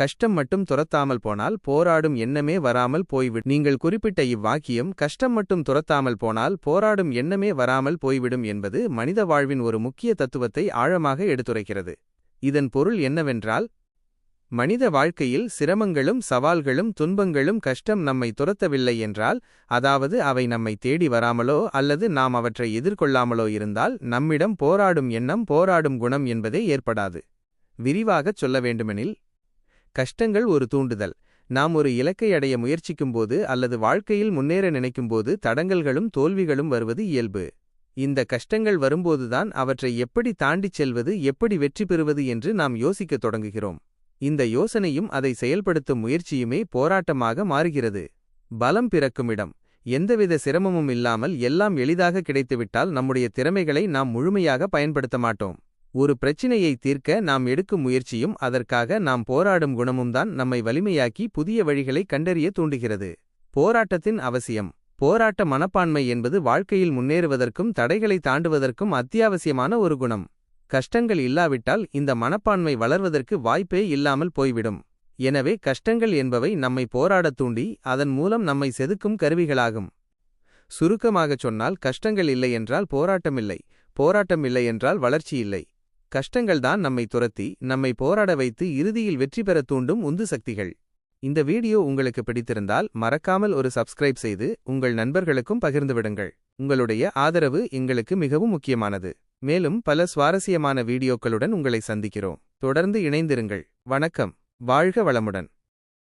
கஷ்டம் மட்டும் துரத்தாமல் போனால் போராடும் எண்ணமே வராமல் போய்விடும். நீங்கள் குறிப்பிட்ட இவ்வாக்கியம் கஷ்டம் மட்டும் துரத்தாமல் போனால் போராடும் எண்ணமே வராமல் போய்விடும் என்பது மனித வாழ்வின் ஒரு முக்கிய தத்துவத்தை ஆழமாக எடுத்துரைக்கிறது. இதன் பொருள் என்னவென்றால் மனித வாழ்க்கையில் சிரமங்களும் சவால்களும் துன்பங்களும் கஷ்டம் நம்மை துரத்தவில்லை என்றால் அதாவது அவை நம்மை தேடி வராமலோ அல்லது நாம் அவற்றை எதிர்கொள்ளாமலோ இருந்தால் நம்மிடம் போராடும் எண்ணம் போராடும் குணம் என்பதே ஏற்படாது. விரிவாகச் சொல்ல வேண்டுமெனில் கஷ்டங்கள் ஒரு தூண்டுதல். நாம் ஒரு இலக்கை அடைய முயற்சிக்கும்போது அல்லது வாழ்க்கையில் முன்னேற நினைக்கும்போது தடங்கல்களும் தோல்விகளும் வருவது இயல்பு. இந்த கஷ்டங்கள் வரும்போதுதான் அவற்றை எப்படி தாண்டிச் செல்வது எப்படி வெற்றி பெறுவது என்று நாம் யோசிக்கத் தொடங்குகிறோம். இந்த யோசனையும் அதை செயல்படுத்தும் முயற்சியுமே போராட்டமாக மாறுகிறது. பலம் பிறக்குமிடம் எந்தவித சிரமமும் இல்லாமல் எல்லாம் எளிதாக கிடைத்துவிட்டால் நம்முடைய திறமைகளை நாம் முழுமையாக பயன்படுத்த மாட்டோம். ஒரு பிரச்சினையை தீர்க்க நாம் எடுக்கும் முயற்சியும் அதற்காக நாம் போராடும் குணமும்தான் நம்மை வலிமையாக்கி புதிய வழிகளை கண்டறிய தூண்டுகிறது. போராட்டத்தின் அவசியம். போராட்ட மனப்பான்மை என்பது வாழ்க்கையில் முன்னேறுவதற்கும் தடைகளை தாண்டுவதற்கும் அத்தியாவசியமான ஒரு குணம். கஷ்டங்கள் இல்லாவிட்டால் இந்த மனப்பான்மை வளர்வதற்கு வாய்ப்பே இல்லாமல் போய்விடும். எனவே கஷ்டங்கள் என்பவை நம்மை போராடத் தூண்டி அதன் மூலம் நம்மை செதுக்கும் கருவிகளாகும். சுருக்கமாகச் சொன்னால் கஷ்டங்கள் இல்லை என்றால் போராட்டமில்லை. போராட்டம் இல்லை என்றால் வளர்ச்சி இல்லை. கஷ்டங்கள்தான் நம்மை துரத்தி நம்மை போராட வைத்து இறுதியில் வெற்றி பெற தூண்டும் உந்து சக்திகள். இந்த வீடியோ உங்களுக்கு பிடித்திருந்தால் மறக்காமல் ஒரு சப்ஸ்கிரைப் செய்து உங்கள் நண்பர்களுக்கும் பகிர்ந்துவிடுங்கள் உங்களுடைய ஆதரவு எங்களுக்கு மிகவும் முக்கியமானது. மேலும் பல சுவாரஸ்யமான வீடியோக்களுடன் உங்களை சந்திக்கிறோம். தொடர்ந்து இணைந்திருங்கள். வணக்கம். வாழ்க வளமுடன்.